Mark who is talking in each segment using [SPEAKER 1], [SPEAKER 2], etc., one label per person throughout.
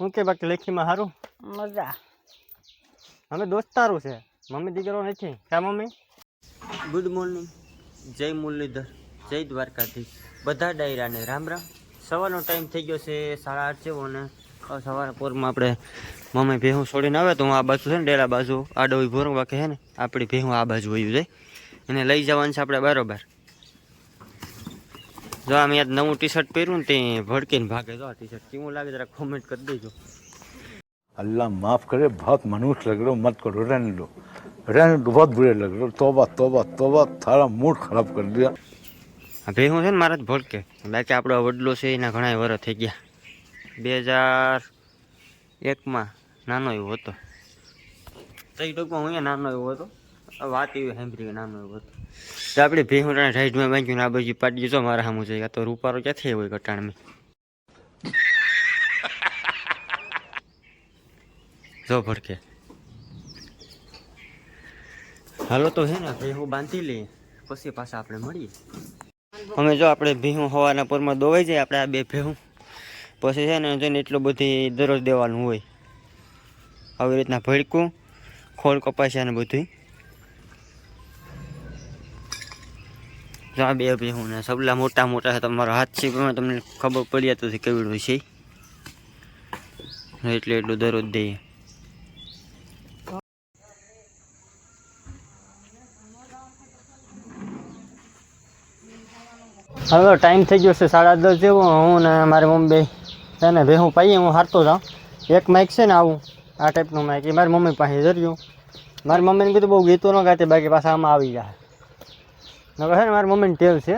[SPEAKER 1] હું કે બાકી લેખીમાં સારું
[SPEAKER 2] મજા.
[SPEAKER 1] અમે દોસ્તારું છે. મમ્મી દીકરો નથી. ક્યાં મમ્મી?
[SPEAKER 3] Good morning. જય મુરલીધર. જય દ્વારકાધીશ. બધા ડાયરાને રામ રામ. સવારનો ટાઈમ થઈ ગયો છે સાડા આઠ જેવો ને સવારના પોરમાં આપણે મમ્મી ભેહું છોડીને આવે તો હું આ બાજુ છે ને ડેરા બાજુ આડો ભોરું બાકી છે ને આપણી ભેહું આ બાજુ વયું જાય. એને લઈ જવાનું છે આપણે બરોબર. જો આમ યાદ નવું ટી શર્ટ પહેર્યું ને તે ભડકીને ભાગે જો આ ટી શર્ટ કેવું લાગે જરા કોમેન્ટ કરી દેજો
[SPEAKER 4] अल्लाह माफ करे बहुत मनुष्य लग रहे हो मत करो रहने दो रहने दो बहुत बुरे लग रहे हो तोबा तोबा तोबा थारा मूड खराब कर दिया
[SPEAKER 3] આ ભેહું છે ને મારા જ ભડકે બાકી આપણો વડલો છે એના ઘણા વર્ષ થઈ ગયા બે હજાર એકમાં નાનો એવો હતો તો એ ટૂંકમાં હું અહીંયા નાનો એવો હતો આ વાત એવી સાંભળી નામ એવો તો આપણે ભેહુંટાણા સાઈડમાં બાંધ્યું આ બાજુ પાડી જો મારા સામું છે. તો રૂપારો ક્યાંથી હોય કટાણમાં જો ભડકે. હાલો તો છે ને ભેહું બાંધી લઈએ. પછી પાછા આપણે મળીએ. અમે જો આપણે ભેહું હવાના પરમાં દોવાઈ જાય, આપણે આ બે ભેહું પછી છે ને જોઈને એટલું બધી દરરોજ દેવાનું હોય. આવી રીતના ભડકું, ખોળ કપાસ્યા ને બધું જો આ બે ભેહું ને સબલા મોટા મોટા છે, તમારો હાથ છે, પણ તમને ખબર પડી જતું કેવડું છે. એટલે એટલું દરરોજ દઈએ.
[SPEAKER 1] હવે ટાઈમ થઈ ગયો છે સાડા દસ જેવો. હું ને મારી મમ્મી છે ને ભેહું પાઈએ, હું હારતો જાઉં. એક માઇક છે ને આવું, આ ટાઈપનું માઇક એ મારી મમ્મી પાસે જર્યું મારી મમ્મીને કીધું બહુ ગીતો ન ગાતી, બાકી પાછા આમાં આવી જાય નકર છે ને મારી મમ્મીની ટેવ છે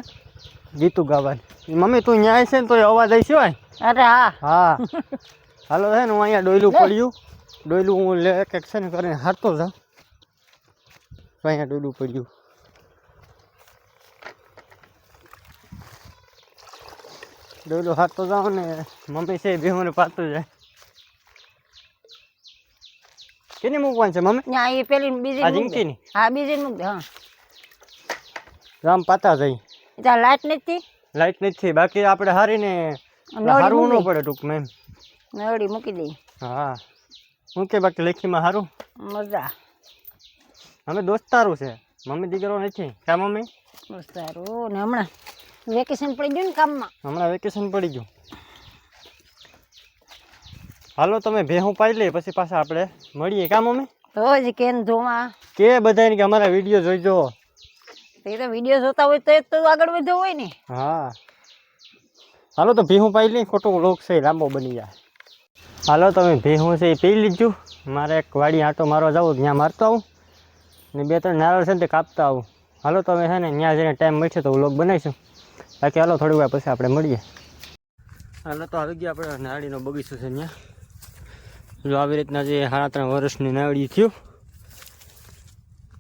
[SPEAKER 1] ગીતું ગાવાની. મમ્મી તું ન્યાય છે ને તો અવાજ આવી સિવાય
[SPEAKER 2] અરે હા.
[SPEAKER 1] હા. હાલો છે ને હું અહીંયા ડોયલું પડ્યું. ડોયલું હું લે એક છે ને કરીને હારતો જાઉં. અહીંયા ડોયલું પડ્યું. ડોયલું હારતો જાઉં ને મમ્મી છે ભેહું ને પાતું જાય. કેની મૂકવાની છે મમ્મી?
[SPEAKER 2] ત્યાં એ પેલી ને બીજી
[SPEAKER 1] આ
[SPEAKER 2] દે. હા બીજી મૂક હા.
[SPEAKER 1] રામ પાતા જઈ.
[SPEAKER 2] ત્યાં લાઈટ નથી
[SPEAKER 1] લાઈટ નથી બાકી આપણે હારીને હારવું ન પડે ટૂંકમાં એમ.
[SPEAKER 2] નવડી મૂકી દઈ
[SPEAKER 1] હા. હું કે બાકી લેખીમાં સારું
[SPEAKER 2] મજા.
[SPEAKER 1] અમે દોસ્તારું છે. મમ્મી દીકરો નથી. ક્યાં મમ્મી?
[SPEAKER 2] દોસ્તારું ને હમણાં વેકેશન પડી ગયું ને કામમાં.
[SPEAKER 1] હમણાં વેકેશન પડી ગયું. હાલો તમે ભેહું પાઈ લઈએ પછી પાછા આપણે મળીએ. કામ મમ્મી?
[SPEAKER 2] રોજ કેન જોવા?
[SPEAKER 1] કે બધાને કે અમારા વીડિયો જોઈજો.
[SPEAKER 2] તો તો વીડિયો જોતા હોય તો તો આગળ વધ્યો હોય ને.
[SPEAKER 1] હા. હાલો તો ભીહું પાઈ લઈ ખોટો લોક છે, લાંબો બની જાય. હાલો, તમે ભીહું છે એ પી લીધું. મારે એક વાડી આંટો મારવા જાવ ત્યાં મારતો આવું. ને બે ત્રણ નારળ છે ને તે કાપતા આવું. હાલો, તમે છે ને ત્યાં જઈને ટાઈમ મળશે તો વ્લોગ બનાવીશું. બાકી હાલો, થોડી વાર પછી આપણે મળીએ. હાલો, તો આવી ગયા આપણે નાળીનો બગીચો છે ત્યાં. જો આવી રીતના જે સાડા ત્રણ વર્ષની નાળી થયું.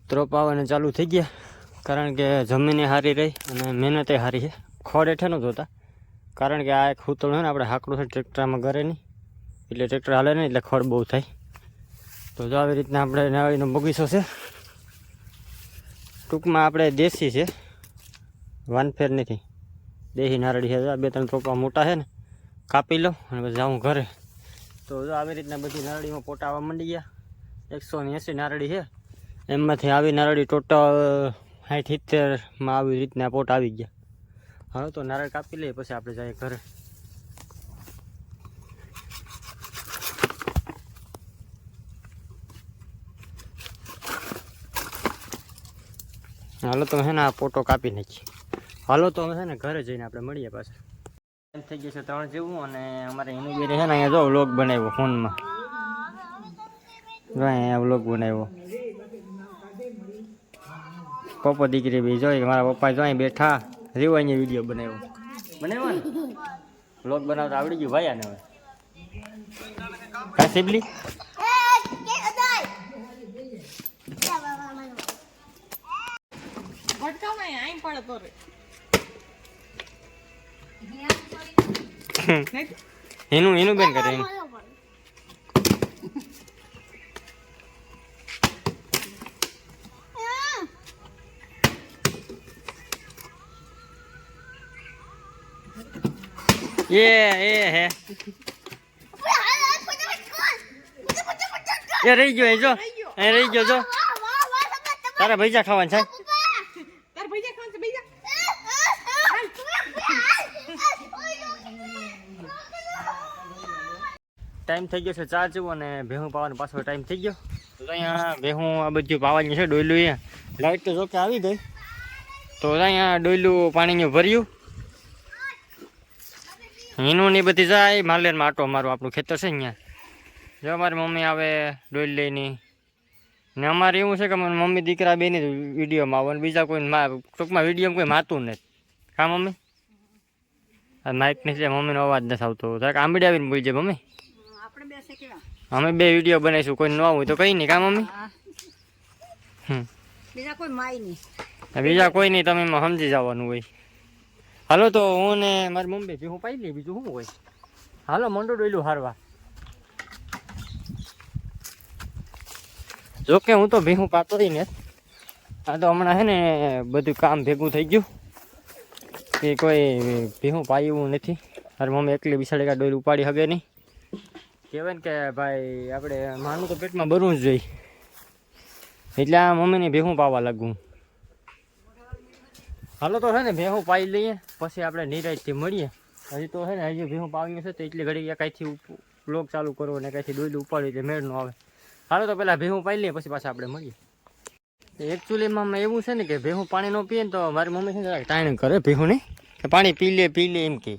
[SPEAKER 1] ત્રોપ આવવાને ચાલુ થઈ ગયા. કારણ કે જમીને સારી રહી અને મહેનતે સારી છે. ખોડ હેઠે ન જોતા. કારણ કે આ એક ખૂતળું છે ને, આપણે હાકડું છે, ટ્રેક્ટરમાં ઘરે નહીં. એટલે ટ્રેક્ટર હાલે નહીં, એટલે ખોડ બહુ થાય. તો જો આવી રીતના આપણે નાળીનો બગીચો છે. ટૂંકમાં આપણે દેશી છે. વાનફેર નથી. દેશી નારળી છે. બે ત્રણ ટોપા મોટા છે ને, કાપી લો અને પછી જાઉં ઘરે. તો જો આવી રીતના બધી નારળીમાં પોટા આવવા માંડી ગયા. એકસો એંસી નારળી છે. એમાંથી આવી નારળી ટોટલ સાઠ સિત્તેરમાં આવી રીતના પોટ આવી ગયા. હવે તો નારળ કાપી લઈએ, પછી આપણે જઈએ ઘરે. હાલો તો છે ને આ પોટો કાપી નાખીએ. હાલો તો હવે છે ને ઘરે જઈને આપણે મળીએ પાછા. એમ થઈ ગયું છે ત્રણ જેવું અને અમારે એનું છે ને અહીંયા જો વ્લોગ બનાવ્યો ફોનમાં. જો અહીંયા વ્લોગ બનાવ્યો. પપ્પા દીકરી બી જોઈ મારા પપ્પા જોઈ બેઠા. રહ્યું અહીંયા વીડિયો બનાવ્યો. બનાવ્યો ને? વ્લોગ બનાવતા આવડી ગયું ભાઈ આને હવે. કા સિબલી? એનું એનું બેન કરે એનું એ એ હે. એ રહી ગયો એ જો. એ રહી ગયો જો. તારા ભૈજા ખાવાનું છે. ટાઈમ થઈ ગયો છે ચાર જેવો અને ભેહું પાવાનો પાછો ટાઈમ થઈ ગયો. તો અહીંયા ભેહું આ બધું પાવાની છે ડોયલું અહીંયા. લાઈટ તો જોકે આવી ગઈ. તો અહીંયા ડોયલું પાણીનું ભર્યું. એનું ની બધી જાય માલેરમાં આટો મારું આપણું ખેતર છે અહીંયા. જો અમારી મમ્મી આવે ડોલ લઈને. ને અમારે એવું છે કે મને મમ્મી દીકરા બેની જ વિડીયોમાં આવે અને બીજા કોઈ ટૂંકમાં વિડીયોમાં કોઈ માતું નથી. હા મમ્મી? આ માઇકની છે મમ્મીનો અવાજ નથી આવતો. જરાક આંબડી આવીને બોલજે મમ્મી.
[SPEAKER 2] આપણે બે છે કેવા?
[SPEAKER 1] અમે બે વીડિયો બનાવીશું કોઈ ન આવું તો કઈ નહીં. કા મમ્મી?
[SPEAKER 2] બીજા કોઈ નહીં.
[SPEAKER 1] બીજા કોઈ નહીં તમે સમજી જવાનું હોય. હાલો તો હું ને મારી મમ્મી ભી હું પાઈ લઈ બીજું શું હોય? હાલો મંડો ડોયલું હારવા. જોકે હું તો ભીહું પાતો રહી ને આ તો હમણાં છે ને બધું કામ ભેગું થઈ ગયું. કે કોઈ ભીહું પાયું નથી. મારી મમ્મી એકલી બિસાડી કાં ડોયલું ઉપાડી શકે નહીં. કહેવાય ને કે ભાઈ, આપણે માનું તો પેટમાં ભરવું જ જોઈએ એટલે આ મમ્મીને ભેહું પાવા લાગું. હાલો તો છે ને ભેહું પાઈ લઈએ પછી આપણે નિરાજથી મળીએ. હજી તો છે ને હજી ભેહું પાવ્યું છે તો એટલી ઘડી કાંઈથી બ્લોક ચાલુ કરો ને કાંઈથી દૂધ ઉપાડ્યું એટલે મેળનું આવે. હાલો તો પહેલાં ભેહું પાઈ લઈએ પછી પાછા આપણે મળીએ. એકચ્યુઅલીમાં એવું છે ને કે ભેહું પાણી ન પીએ તો મારી મમ્મી છે ને ટાઈણ કરે ભેહું નહીં પાણી પી લે પી લે એમ કહે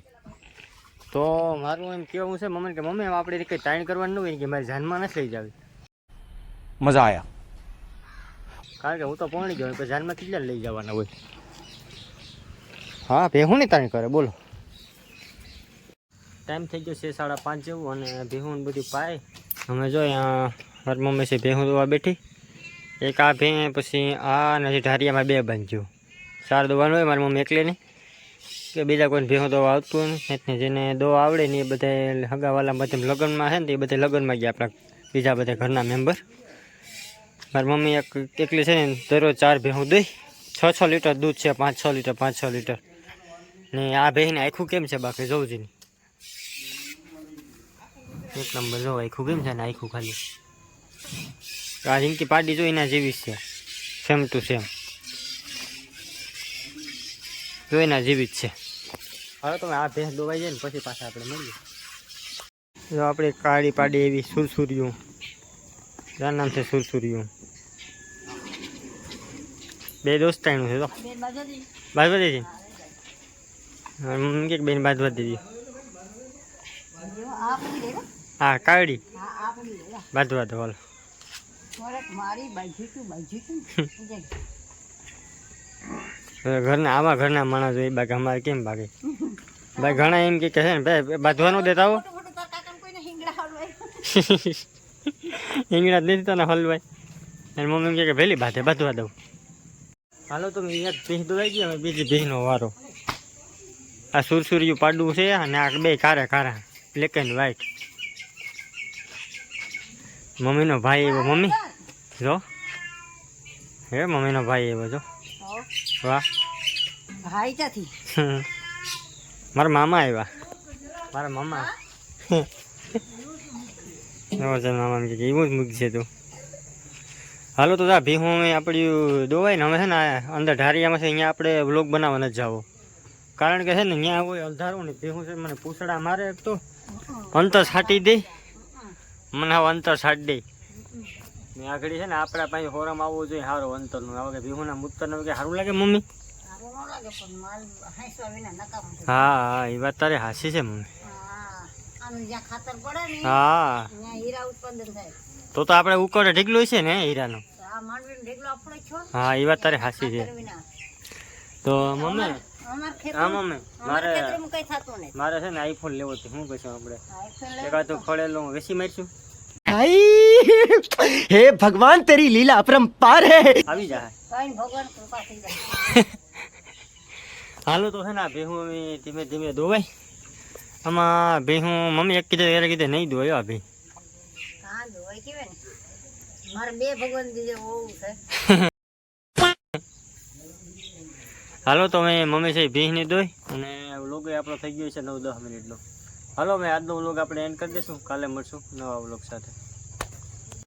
[SPEAKER 1] તો મારું એમ કેવું છે મમ્મી કે મમ્મી આપણે કંઈ ટાઈણ કરવાનું ન હોય કે મારી જાનમાં નથી લઈ જાવી.
[SPEAKER 4] મજા આવ્યા
[SPEAKER 1] કારણ કે હું તો પહોંચી ગયો જાનમાં કેટલા લઈ જવાના હોય? હા, ભેહું નહીં તાણી કરે બોલો. ટાઈમ થઈ ગયો છે સાડા પાંચ જેવું અને ભેહું બધું પાય. અમે જો મારી મમ્મી છે ભેહું દોવા બેઠી. એક આ ભે, પછી આ નથી ઢારિયામાં બે બાંધ્યું સાર દોવાનું હોય, મારી મમ્મી એકલી નહીં કે બીજા કોઈને ભેહું દોવા આવતું નથી જેને દોવા આવડે ને એ બધા હગાવાલા બધા લગ્નમાં છે ને એ બધા લગ્નમાં ગયા આપણા બીજા બધા ઘરના મેમ્બર. મારી મમ્મી એક, એકલી છે ને, દરરોજ ચાર ભેહું દઈ. છ છ લીટર દૂધ છે પાંચ છ લીટર પાંચ છ લીટર. ને આ બેન આખું કેમ છે બાકી? જોઉં જ એક નંબર જો આખું કેમ છે ને આખું ખાલી? આ જિંદગી પાડી જો એના જેવી છે. Same to same. જો એના જેવી જ છે. હવે તમે આ ભેંસ દોવાઈ જાય ને પછી પાછા આપણે મળીએ. જો આપણે કાળી પાડી એવી સુરસુરિયું. જ્યાં નામ છે સુરસુરિયું. બે દોસ્તાનું છે તો
[SPEAKER 2] બે બાજુથી
[SPEAKER 1] બાજવા દેજી કે બેન બાજવા
[SPEAKER 2] દીધી હો.
[SPEAKER 1] કાળી. બાજવા દો. હવે ઘરના આવા ઘરના માણસ હોય બાકી અમારે કેમ ભાગે? ભાઈ ઘણા એમ કે છે ને ભાઈ બાંધવાનું ન દેતા હો
[SPEAKER 2] હિંગડા
[SPEAKER 1] નથી તને હલવાય. અને મમ્મી એમ કે વહેલી બાંધે બાંધવા દઉં. હાલો તો એક ભીંસ દોવાઈ ગયો બીજી ભીંસનો વારો. આ સુરસુરિયું પાડવું છે અને આ બે કારા કારા બ્લેક એન્ડ વ્હાઈટ મમ્મીનો ભાઈ એવો મમ્મી જો. હે મમ્મીનો ભાઈ એવો જો. વાહ.
[SPEAKER 2] ભાઈ
[SPEAKER 1] મારા મામા આવ્યા. મારા મામા. એવો છે મામા કે એવું જ મૂકશે તું. હાલો તો ભી હું આપણી દોવાય ને અમે છે ને અંદર ઢારિયામાં છે અહીંયા આપણે વ્લોગ બનાવવા નથી જાવો કારણ કે છે ને ત્યાં હોય અંધારું ને ભીહું છે મને પૂછડા મારે એક તો. અંતર છાંટી દે. મને હવે અંતર છાંટી દે. મેં આગળ છે ને આપણા પાસે હોરમ આવવું જોઈએ સારો અંતરનું. આવે કે ભીહુંના મૂતરનું કે સારું લાગે મમ્મી. હા હા એ વાત તારે હાસી છે મમ્મી.
[SPEAKER 2] હા
[SPEAKER 1] તો તો આપણે ઉકળે ઢીકલું છે ને હીરાનો? હા એ વાત તારે હાસી છે. તો મમ્મી મારે છે ને આઈફોન લેવો છે. શું આપણે? એકાદું ખોળેલો હું વેસી મારશું.
[SPEAKER 5] હે ભગવાન તેરી લીલા અપરંપાર હે.
[SPEAKER 1] આવી
[SPEAKER 2] જા. જાય.
[SPEAKER 1] હાલો તો છે ને ભેહું અમે ધીમે ધીમે ધોવાય. આમાં ભેહું મમ્મી એક કીધે એને કીધું નહીં ધોયો આ ભે
[SPEAKER 2] બે ભગવાન
[SPEAKER 1] હાલો, તો મેં મમ્મી છે ભીંસની દોઈ અને વ્લોગ આપણો થઈ ગયો છે નવ દસ મિનિટનો. હાલો, મેં આજનો વ્લોગ આપણે એન્ડ કરી દઈશું. કાલે મળશું નવા વ્લોગ સાથે.